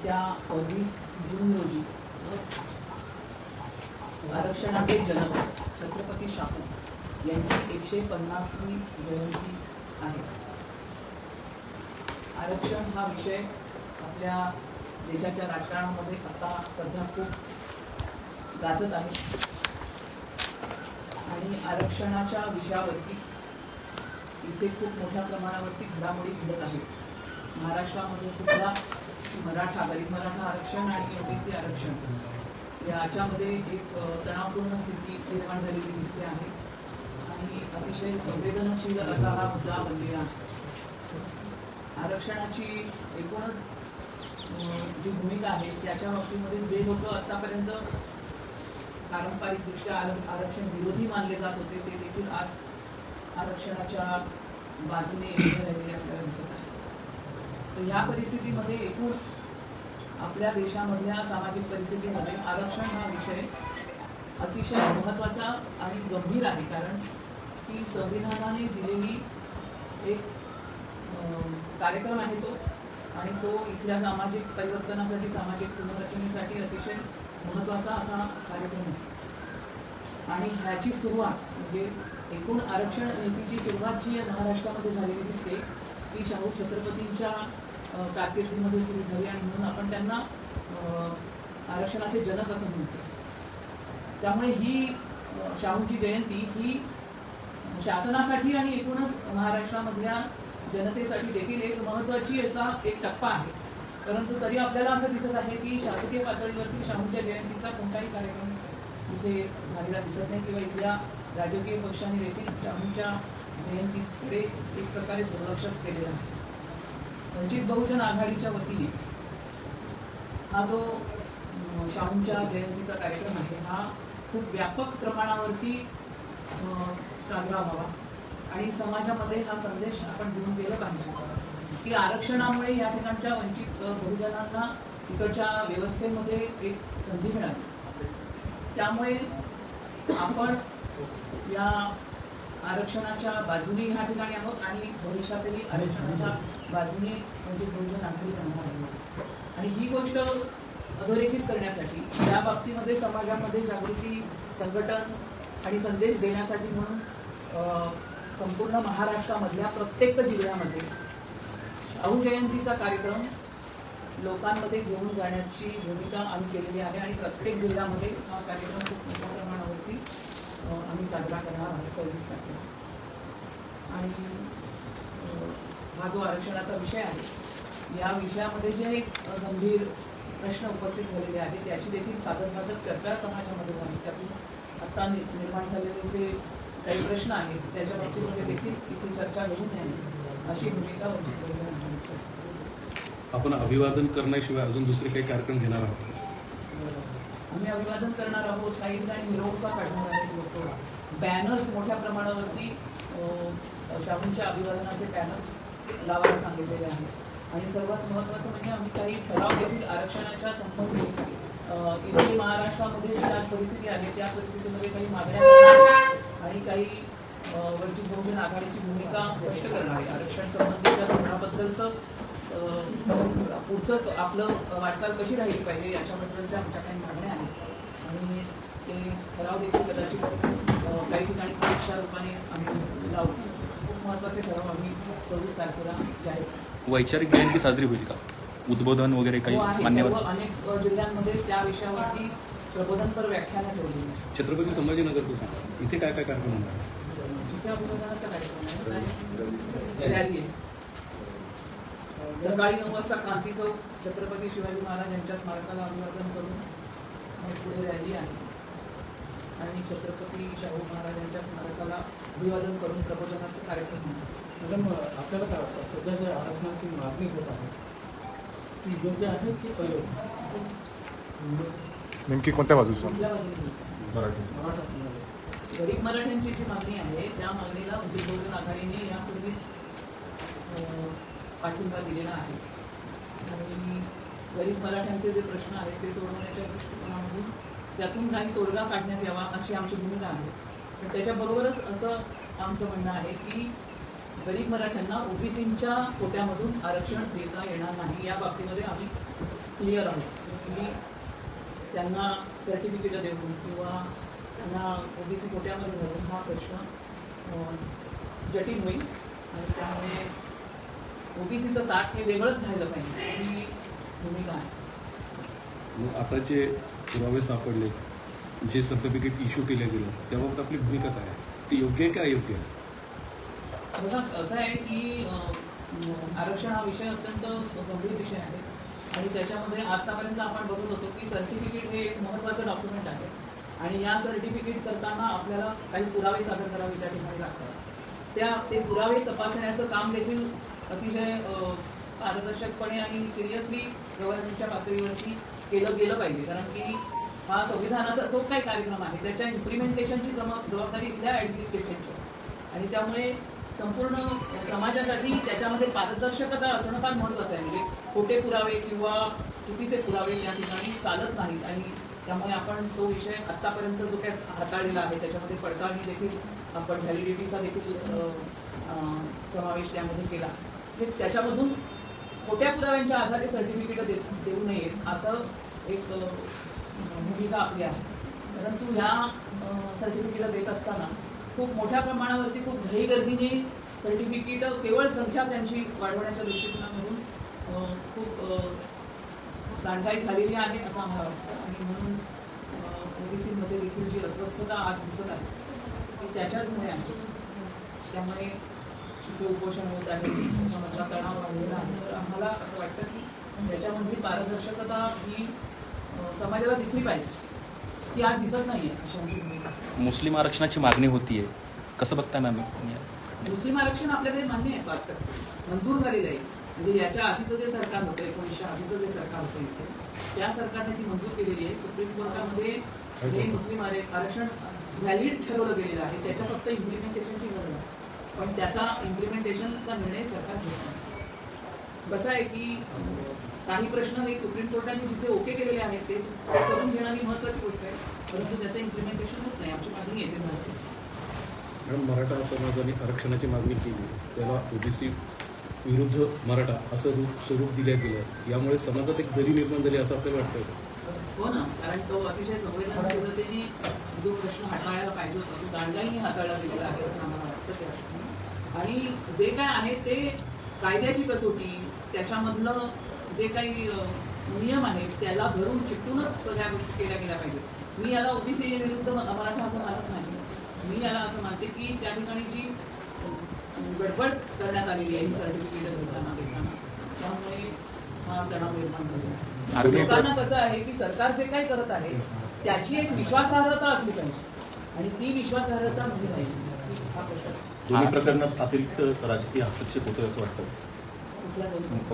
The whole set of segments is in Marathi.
येत्या सव्वीस जून रोजी आरक्षणाचे जनक छत्रपती शाहू यांची एकशे पन्नासवी जयंती आहे. आरक्षण हा विषय आपल्या देशाच्या राजकारणामध्ये आता सध्या खूप गाजत आहे. आणि आरक्षणाच्या विषयावरती इथे खूप मोठ्या प्रमाणावरती घडामोडी घडत आहेत. महाराष्ट्रामध्ये सुद्धा मराठा गरीब मराठा आरक्षण आणि ओबीसी आरक्षण. याच्यामध्ये एक तणावपूर्ण स्थिती निर्माण झालेली दिसते आहे. आणि अतिशय संवेदनशील असा हा मुद्दा बनलेला आहे. आरक्षणाची एकूणच जी भूमिका आहे त्याच्या बाबतीमध्ये जे लोक आतापर्यंत पारंपरिकदृष्ट्या आर- आरक्षण विरोधी मानले जात होते ते देखील आज आरक्षणाच्या बाजूने राहिलेले आपल्याला दिसत आहे तर ह्या परिस्थितीमध्ये एकूण आपल्या देशामधल्या सामाजिक परिस्थितीमध्ये आरक्षण हा विषय अतिशय महत्त्वाचा आणि गंभीर आहे. कारण की संविधानाने दिलेली एक कार्यक्रम आहे तो आणि तो इथल्या सामाजिक परिवर्तनासाठी सामाजिक पुनर्रचनेसाठी अतिशय महत्त्वाचा असा कार्यक्रम आहे. आणि ह्याची सुरुवात म्हणजे एकूण आरक्षण नीतीची सुरुवात जी महाराष्ट्रामध्ये झालेली दिसते ती शाहू छत्रपतींच्या कारकिर्दीमध्ये सुरू झाली आणि म्हणून आपण त्यांना आरक्षणाचे जनक असं म्हणतो. त्यामुळे ही शाहूची जयंती ही शासनासाठी आणि एकूणच महाराष्ट्रामधल्या जनतेसाठी देखील एक महत्त्वाची याचा एक टप्पा आहे. परंतु तरी आपल्याला असं दिसत आहे की शासकीय पातळीवरती शाहूच्या जयंतीचा कोणताही कार्यक्रम इथे झालेला दिसत नाही किंवा इथल्या राजकीय पक्षांनी देखील शाहूच्या जयंतीकडे एक प्रकारे दुर्लक्षच केलेलं आहे. वंचित बहुजन आघाडीच्या वतीने हा जो शाहूंच्या जयंतीचा कार्यक्रम आहे हा खूप व्यापक प्रमाणावरती साजरा व्हावा. आणि समाजामध्ये हा संदेश आपण देऊन गेलं पाहिजे की आरक्षणामुळे या ठिकाणच्या वंचित बहुजनांना इकडच्या व्यवस्थेमध्ये एक संधी मिळाली. त्यामुळे आपण या आरक्षणाच्या बाजूने ह्या ठिकाणी आहोत आणि भविष्यातही आरक्षणाच्या बाजूने म्हणजे दोन नागरिकांना आहोत. आणि ही गोष्ट अधोरेखित करण्यासाठी या बाबतीमध्ये समाजामध्ये जागृती संघटन आणि संदेश देण्यासाठी म्हणून संपूर्ण महाराष्ट्रामधल्या प्रत्येक जिल्ह्यामध्ये शाहू जयंतीचा कार्यक्रम लोकांमध्ये घेऊन जाण्याची भूमिका आम्ही केलेली आहे आणि प्रत्येक जिल्ह्यामध्ये हा कार्यक्रम खूप मोठ्या प्रमाणावरती आम्ही साजरा करणार आहोत सव्वीस तारखेला आणि हा जो आरक्षणाचा विषय आहे या विषयामध्ये जे एक गंभीर प्रश्न उपस्थित झालेले आहेत त्याची देखील साधनबाधक चर्चा समाजामध्ये झाली. त्यातून आत्ता नि- निर्माण झालेले जे काही प्रश्न आहेत त्याच्या बाबतीमध्ये देखील इथे चर्चा होऊ नये. अशी भूमिका वंचित आपण अभिवादन करण्याशिवाय अजून दुसरे काही कार्यक्रम घेणार आहोत? आम्ही अभिवादन करणार आहोत. काही ठिकाणी मिरवणुका काढणार आहेत लोक? बॅनर्स मोठ्या प्रमाणावरती शाहूंच्या अभिवादनाचे बॅनर्स लावायला सांगितलेले आहेत. आणि सर्वात महत्त्वाचं म्हणजे आम्ही काही ठराव देखील आरक्षणाच्या संबंधित इथे महाराष्ट्रामध्ये जी आज परिस्थिती आहे त्या परिस्थितीमध्ये काही मागण्या आणि काही वंचित बहुजन आघाडीची भूमिका स्पष्ट करणार आहे आरक्षण संबंधीच्या धोरणाबद्दलचं पुढचं आपलं वाटचाल कशी राहिली पाहिजे याच्याबद्दलच्या आमच्या काही मागण्या आहेत. आणि ते ठराव देखील कदाचित काही ठिकाणी परीक्षा रूपाने आम्ही लावू. खूप महत्त्वाचे ठराव आम्ही सव्वीस तारखेला जाहीर. वैचारिक जयंती साजरी होईल का? उद्बोधन वगैरे काही हो, मान्यवर अनेक जिल्ह्यांमध्ये त्या विषयावरती प्रबोधनपर व्याख्यानं ठेवलेली आहेत. छत्रपती संभाजीनगरचं सांगा. इथे काय काय कार्यक्रम होणार? इथे अभिवादनाचा कार्यक्रम आहे रॅली आहे सकाळी नऊ वाजता क्रांती चौक छत्रपती शिवाजी महाराज यांच्या स्मारकाला अभिवादन करून मग पुढे रॅली आहे. आणि छत्रपती शाहू महाराज यांच्या स्मारकाला अभिवादन करून प्रबोधनाचा कार्यक्रम आहे. मॅडम आपल्याला काय वाटतं? सध्या जे आरक्षणाची मागणी होत आहे ती योग्य आहे की अयोग्य? नेमकी कोणत्या बाजूची? मराठी गरीब मराठ्यांची जी मागणी आहे त्या मागणीला बहुजन आघाडीने यापूर्वीच पाठिंबा दिलेला आहे. आणि गरीब मराठ्यांचे जे प्रश्न आहेत ते सोडवण्याच्या दृष्टिकोनामधून त्यातून काही तोडगा काढण्यात यावा अशी आमची भूमिका आहे. पण त्याच्याबरोबरच असं आमचं म्हणणं आहे की गरीब मराठ्यांना ओबीसींच्या कोट्यामधून आरक्षण देता येणार नाही या बाबतीमध्ये आम्ही क्लिअर आहोत. की त्यांना सर्टिफिकेट देऊन किंवा त्यांना ओबीसी कोट्यामध्ये घालून हा प्रश्न जटिल होईल. आणि त्यामुळे ओबीसीचं ताट हे वेगळंच राहिलं पाहिजे. ही भूमिका आहे. मग आता जे पुरावे सापडले जे सर्टिफिकेट इश्यू केलं गेलं त्याबाबत आपली भूमिका काय आहे? ती योग्य आहे की अयोग्य आहे? बघा असं आहे की अं, आरक्षण हा विषय अत्यंत गंभीर विषय आहे. आणि त्याच्यामध्ये आतापर्यंत आपण बघत होतो की सर्टिफिकेट हे एक महत्त्वाचं डॉक्युमेंट आहे. आणि या सर्टिफिकेट करताना आपल्याला काही पुरावे सादर करावे त्या ठिकाणी लागतात. त्या ते पुरावे तपासण्याचं काम देखील अतिशय पारदर्शकपणे आणि सिरियसली गव्हर्नमेंटच्या पातळीवरती केलं गेलं पाहिजे. कारण की हा संविधानाचा जो काही कार्यक्रम आहे त्याच्या इम्प्लिमेंटेशनची जबाबदारी इथल्या ॲडमिनिस्ट्रेशनची आणि त्यामुळे संपूर्ण समाजासाठी त्याच्यामध्ये पारदर्शकता असणं फार महत्त्वाचं आहे. म्हणजे खोटे पुरावे किंवा चुकीचे पुरावे त्या ठिकाणी चालत नाहीत. आणि त्यामुळे आपण तो विषय आत्तापर्यंत जो काही हाताळलेला आहे त्याच्यामध्ये पडताळणी देखील आपण व्हॅलिडिटीचा देखील समावेश त्यामध्ये केला. हे त्याच्यामधून खोट्या पुराव्यांच्या आधारे सर्टिफिकेट दे देऊ नयेत असं एक भूमिका आपली आहे. परंतु ह्या सर्टिफिकेट देत असताना खूप मोठ्या प्रमाणावरती खूप घाईगर्दीने सर्टिफिकेट केवळ संख्या त्यांची वाढवण्याच्या दृष्टिकोनामधून खूप दांडाई झालेली आहे असं आम्हाला वाटतं. आणि म्हणून ओबीसीमध्ये देखील जी अस्वस्थता आज दिसत आहे ती त्याच्याचमुळे आहे. त्यामुळे इथे उपोषण होत आहे त्याच्यामधला तणाव वाढलेला आहे. तर आम्हाला असं वाटतं की त्याच्यामधली पारदर्शकता ही समाजाला दिसली पाहिजे. ती आज दिसत नाही आहे आहे. मुस्लिम आरक्षणाची मागणी होतीये कसं बघताय मॅम? मुस्लिम आरक्षण आपल्याकडे मान्य आहे पाच टक्के. मंजूर झालेलं आहे. म्हणजे याच्या आधीचं जे सरकार होतं एकोणीसशे आधीचं जे सरकार होतं इथे त्या सरकारने ती मंजूर केलेली आहे. सुप्रीम कोर्टामध्ये हे मुस्लिम आरे- आरक्षण व्हॅलिड ठरवलं गेलेलं आहे. त्याच्या फक्त इम्प्लिमेंटेशनची गरज आहे. पण त्याचा इम्प्लिमेंटेशनचा निर्णय सरकार घेत नाही कसं आहे की काही प्रश्न हे सुप्रीम कोर्टाने जिथे ओके केलेले आहेत ते करून घेणं ही महत्वाची गोष्ट आहे. परंतु त्याचं इम्प्लिमेंटेशन होत नाही. आमची मागणी येते झाली. मराठा समाजाने आरक्षणाची मागणी केली. त्याला ओबीसी विरुद्ध मराठा असं रूप स्वरूप दिलं गेलं. यामुळे समाजात एक दरी निर्माण झाली असं आपल्याला वाटतं हो ना. कारण तो अतिशय संवेदनशीलतेने जो प्रश्न हाताळायला पाहिजे होता तो दांडगाईने हाताळला गेलेला आहे असं आम्हाला वाटतं. आणि जे काय आहे ते कायद्याची कसोटी त्याच्यामधलं जे काही नियम आहेत त्याला धरून चिकटूनच सगळ्या गोष्टी केल्या गेल्या पाहिजेत. मी याला ओबीसी विरुद्ध मराठा असं मानत नाही. मी याला असं मानते की त्या ठिकाणी जी गडबड करण्यात आलेली आहे ही सर्टिफिकेट घेताना घेताना त्यामुळे हा तणाव निर्माण झालेला आरोग्य लोकांना कसं आहे की सरकार जे काही करत आहे त्याची एक विश्वासार्हता असली पाहिजे. आणि ती विश्वासार्हता म्हणजे नाही. हा प्रश्न. दोन्ही प्रकरणात अतिरिक्त राजकीय हस्तक्षेप होतोय असं वाटतं?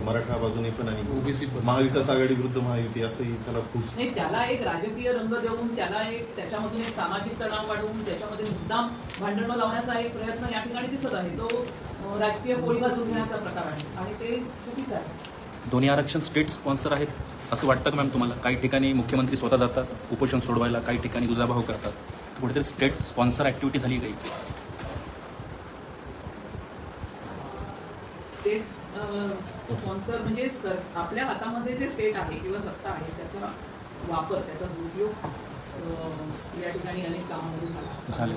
मराठा बाजूने पण आणि ओबीसी महाविकास आघाडी विरुद्ध महायुती असंही त्याला खूप नाही त्याला एक राजकीय रंग देऊन त्याला एक त्याच्यामधून एक सामाजिक तणाव वाढवून त्याच्यामध्ये मुद्दाम भांडण लावण्याचा एक प्रयत्न या ठिकाणी दिसत आहे. तो राजकीय पोळी बाजून घेण्याचा प्रकार आहे आणि ते चुकीचं आहे. दोन्ही आरक्षण स्टेट स्पॉन्सर आहेत असं वाटतं का मॅम तुम्हाला? काही ठिकाणी मुख्यमंत्री स्वतः जातात उपोषण सोडवायला काही ठिकाणी दुजाभाव करतात. कुठेतरी स्टेट स्पॉन्सर ऍक्टिव्हिटी झाली काही? स्टेट स्पॉन्सर म्हणजे सर आपल्या हातामध्ये जे स्टेट आहे किंवा सत्ता आहे त्याचा वापर त्याचा दुरुपयोग या ठिकाणी अनेक कामामध्ये झाला.